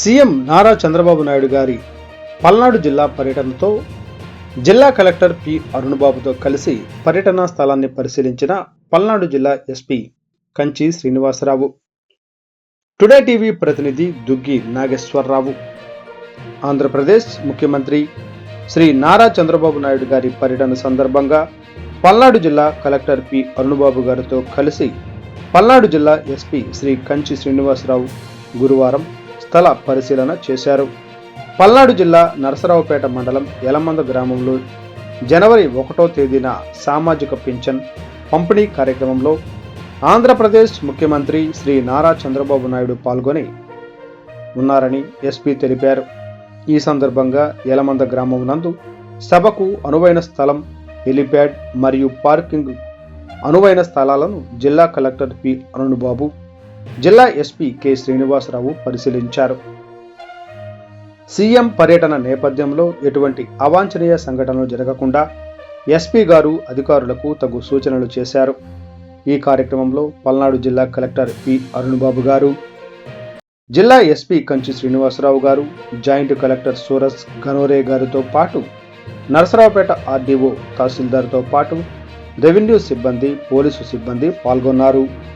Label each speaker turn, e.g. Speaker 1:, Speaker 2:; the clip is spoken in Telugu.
Speaker 1: సీఎం నారా చంద్రబాబు నాయుడు గారి పల్నాడు జిల్లా పర్యటనతో జిల్లా కలెక్టర్ పి అరుణబాబుతో కలిసి పర్యటనా స్థలాన్ని పరిశీలించిన పల్నాడు జిల్లా SP Kanchi Srinivasarao. Today TV ప్రతినిధి దుగ్గి నాగేశ్వరరావు. ఆంధ్రప్రదేశ్ ముఖ్యమంత్రి శ్రీ నారా చంద్రబాబు నాయుడు గారి పర్యటన సందర్భంగా పల్నాడు జిల్లా కలెక్టర్ పి అరుణబాబు గారితో కలిసి పల్నాడు జిల్లా ఎస్పీ శ్రీ కంచి శ్రీనివాసరావు గురువారం స్థల పరిశీలన చేశారు. పల్నాడు జిల్లా నరసరావుపేట మండలం యలమంద గ్రామంలో జనవరి ఒకటో తేదీన సామాజిక పింఛన్ పంపిణీ కార్యక్రమంలో ఆంధ్రప్రదేశ్ ముఖ్యమంత్రి శ్రీ నారా చంద్రబాబు నాయుడు పాల్గొని ఉన్నారని ఎస్పీ తెలిపారు. ఈ సందర్భంగా యలమంద గ్రామం నందు సభకు అనువైన స్థలం హెలిప్యాడ్ మరియు పార్కింగ్ అనువైన స్థలాలను జిల్లా కలెక్టర్ పి. అరుణ్బాబు జిల్లా ఎస్పీ కె శ్రీనివాసరావు పరిశీలించారు. సీఎం పర్యటన నేపథ్యంలో ఎటువంటి అవాంఛనీయ సంఘటనలు జరగకుండా ఎస్పీ గారు అధికారులకు తగు సూచనలు చేశారు. ఈ కార్యక్రమంలో పల్నాడు జిల్లా కలెక్టర్ పి అరుణ్బాబు గారు జిల్లా ఎస్పీ కంచి శ్రీనివాసరావు గారు జాయింట్ కలెక్టర్ సూరజ్ గనోరే గారితో పాటు నరసరావుపేట ఆర్డీఓ తహసీల్దార్తో పాటు రెవెన్యూ సిబ్బంది పోలీసు సిబ్బంది పాల్గొన్నారు.